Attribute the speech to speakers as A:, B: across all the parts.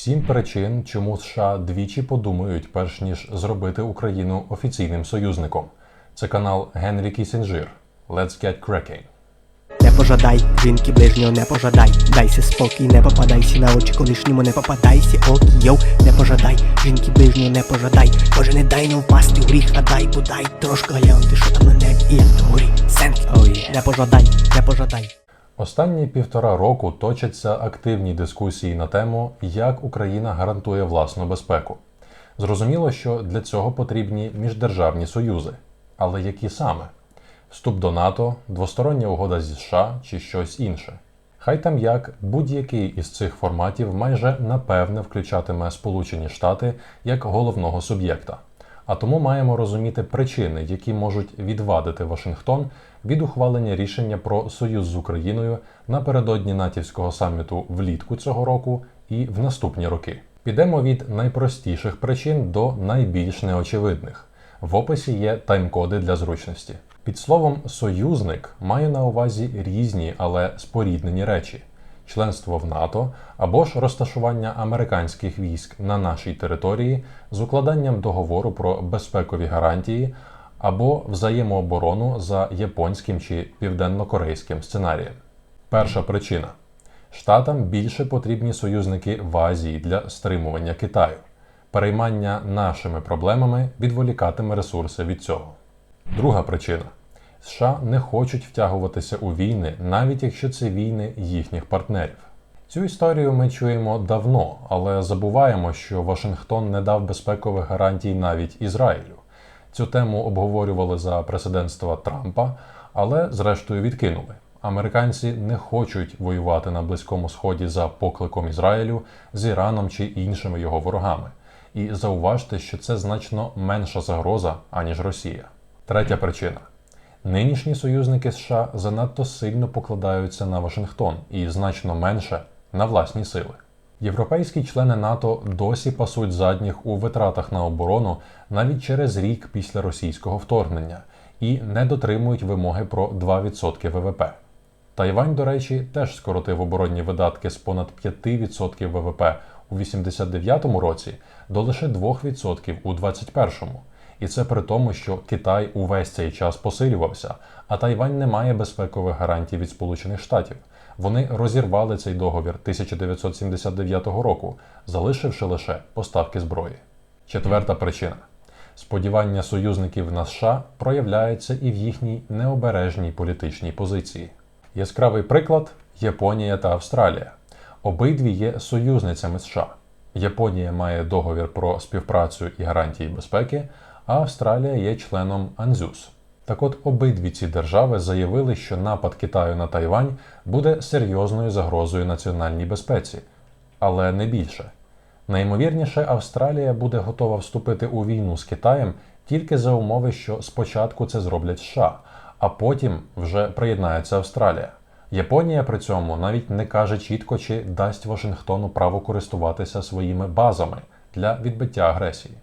A: Сім причин, чому США двічі подумають, перш ніж зробити Україну офіційним союзником. Це канал Генрі Кісінджир. Let's get cracking.
B: Не пожадай, жінки ближнього не пожадай. Дайся спокій, не попадайся на очі колишньому, не попадайся, окі, йоу, не пожадай, жінки ближнього не пожадай. Може не дай не впасти в гріх, а дай подай трошки глянути, що там на небі і як на горі. Сенк, oh, не пожадай, не пожадай.
A: Останні півтора року точаться активні дискусії на тему, як Україна гарантує власну безпеку. Зрозуміло, що для цього потрібні міждержавні союзи. Але які саме? Вступ до НАТО, двостороння угода зі США чи щось інше. Хай там як будь-який із цих форматів майже напевне включатиме Сполучені Штати як головного суб'єкта. А тому маємо розуміти причини, які можуть відвадити Вашингтон від ухвалення рішення про союз з Україною напередодні натівського саміту влітку цього року і в наступні роки. Підемо від найпростіших причин до найбільш неочевидних. В описі є тайм-коди для зручності. Під словом союзник має на увазі різні, але споріднені речі: членство в НАТО або ж розташування американських військ на нашій території з укладанням договору про безпекові гарантії або взаємооборону за японським чи південно-корейським сценарієм. Перша причина: Штатам більше потрібні союзники в Азії для стримування Китаю. Переймання нашими проблемами відволікатиме ресурси від цього. Друга причина: США не хочуть втягуватися у війни, навіть якщо це війни їхніх партнерів. Цю історію ми чуємо давно, але забуваємо, що Вашингтон не дав безпекових гарантій навіть Ізраїлю. Цю тему обговорювали за президентства Трампа, але зрештою відкинули. Американці не хочуть воювати на Близькому Сході за покликом Ізраїлю з Іраном чи іншими його ворогами. І зауважте, що це значно менша загроза, аніж Росія. Третя причина: нинішні союзники США занадто сильно покладаються на Вашингтон і значно менше на власні сили. Європейські члени НАТО досі пасуть задніх у витратах на оборону навіть через рік після російського вторгнення і не дотримують вимоги про 2% ВВП. Тайвань, до речі, теж скоротив оборонні видатки з понад 5% ВВП у 89-му році до лише 2% у 21-му. І це при тому, що Китай увесь цей час посилювався, а Тайвань не має безпекових гарантій від Сполучених Штатів. Вони розірвали цей договір 1979 року, залишивши лише поставки зброї. Четверта причина: сподівання союзників на США проявляється і в їхній необережній політичній позиції. Яскравий приклад Японія та Австралія. Обидві є союзницями США. Японія має договір про співпрацю і гарантії безпеки, а Австралія є членом Анзюс. Так от обидві ці держави заявили, що напад Китаю на Тайвань буде серйозною загрозою національній безпеці, але не більше. Найімовірніше, Австралія буде готова вступити у війну з Китаєм тільки за умови, що спочатку це зроблять США, а потім вже приєднається Австралія. Японія при цьому навіть не каже чітко, чи дасть Вашингтону право користуватися своїми базами для відбиття агресії.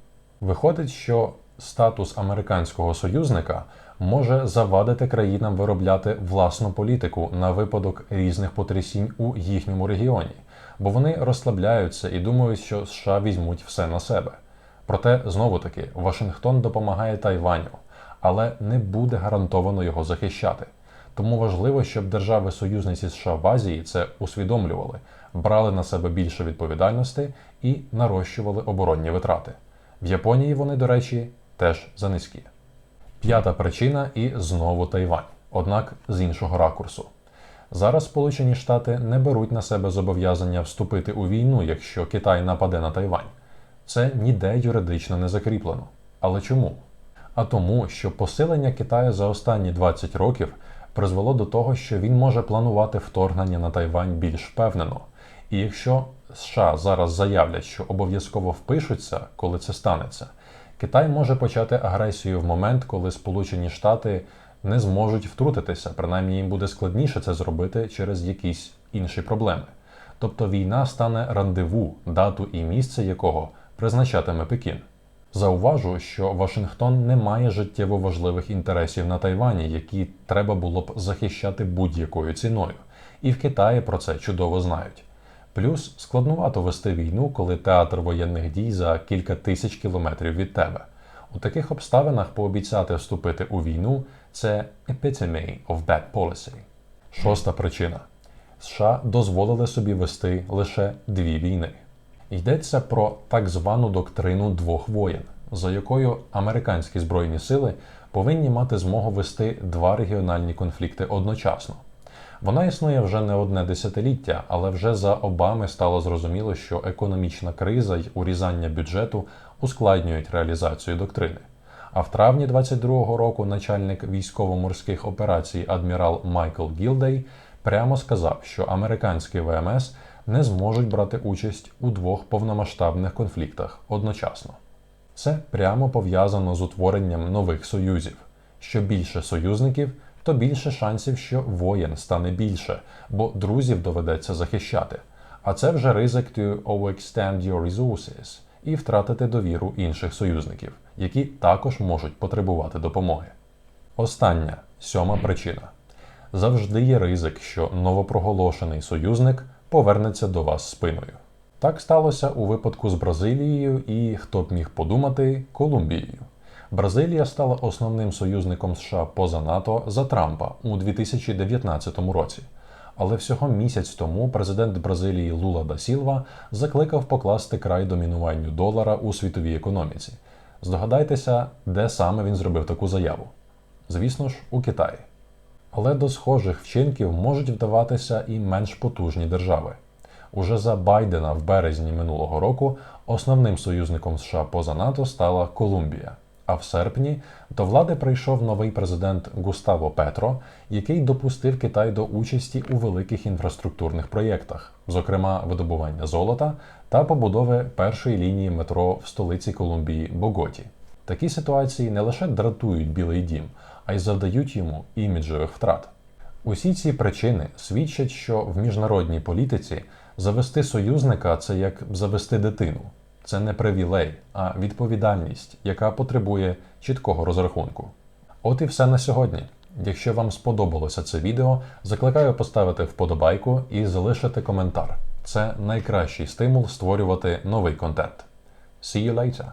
A: Виходить, що статус американського союзника може завадити країнам виробляти власну політику на випадок різних потрясінь у їхньому регіоні, бо вони розслабляються і думають, що США візьмуть все на себе. Проте знову таки Вашингтон допомагає Тайваню, але не буде гарантовано його захищати. Тому важливо, щоб держави-союзниці США в Азії це усвідомлювали, брали на себе більше відповідальності і нарощували оборонні витрати. В Японії вони, до речі, теж за низькі. П'ята причина і знову Тайвань, однак з іншого ракурсу. Зараз Сполучені Штати не беруть на себе зобов'язання вступити у війну, якщо Китай нападе на Тайвань. Це ніде юридично не закріплено. Але чому? А тому, що посилення Китаю за останні 20 років призвело до того, що він може планувати вторгнення на Тайвань більш впевнено. І якщо США зараз заявлять, що обов'язково впишуться, коли це станеться, Китай може почати агресію в момент, коли Сполучені Штати не зможуть втрутитися, принаймні їм буде складніше це зробити через якісь інші проблеми. Тобто війна стане рандеву, дату і місце якого призначатиме Пекін. Зауважу, що Вашингтон не має життєво важливих інтересів на Тайвані, які треба було б захищати будь-якою ціною. І в Китаї про це чудово знають. Плюс складнувато вести війну, коли театр воєнних дій за кілька тисяч кілометрів від тебе. У таких обставинах пообіцяти вступити у війну це epitome of bad policy. Шоста причина. США дозволили собі вести лише дві війни. Йдеться про так звану доктрину двох воєн, за якою американські збройні сили повинні мати змогу вести два регіональні конфлікти одночасно. Вона існує вже не одне десятиліття, але вже за Обами стало зрозуміло, що економічна криза й урізання бюджету ускладнюють реалізацію доктрини. А в травні 22-го року начальник військово-морських операцій адмірал Майкл Гілдей прямо сказав, що американські ВМС не зможуть брати участь у двох повномасштабних конфліктах одночасно. Це прямо пов'язано з утворенням нових союзів. Що більше союзників, то більше шансів, що воєн стане більше, бо друзів доведеться захищати. А це вже ризик to overextend your resources і втратити довіру інших союзників, які також можуть потребувати допомоги. Остання сьома причина. Завжди є ризик, що новопроголошений союзник повернеться до вас спиною. Так сталося у випадку з Бразилією і, хто б міг подумати, Колумбією. Бразилія стала основним союзником США поза НАТО за Трампа у 2019 році. Але всього місяць тому президент Бразилії Лула да Сілва закликав покласти край домінуванню долара у світовій економіці. Здогадайтеся, де саме він зробив таку заяву. Звісно ж, у Китаї. Але до схожих вчинків можуть вдаватися і менш потужні держави. Уже за Байдена в березні минулого року основним союзником США поза НАТО стала Колумбія. А в серпні до влади прийшов новий президент Густаво Петро, який допустив Китай до участі у великих інфраструктурних проєктах, зокрема видобування золота та побудови першої лінії метро в столиці Колумбії Боготі. Такі ситуації не лише дратують Білий Дім, а й завдають йому іміджових втрат. Усі ці причини свідчать, що в міжнародній політиці завести союзника це як завести дитину. Це не привілей, а відповідальність, яка потребує чіткого розрахунку. От і все на сьогодні. Якщо вам сподобалося це відео, закликаю поставити вподобайку і залишити коментар. Це найкращий стимул створювати новий контент. See you later!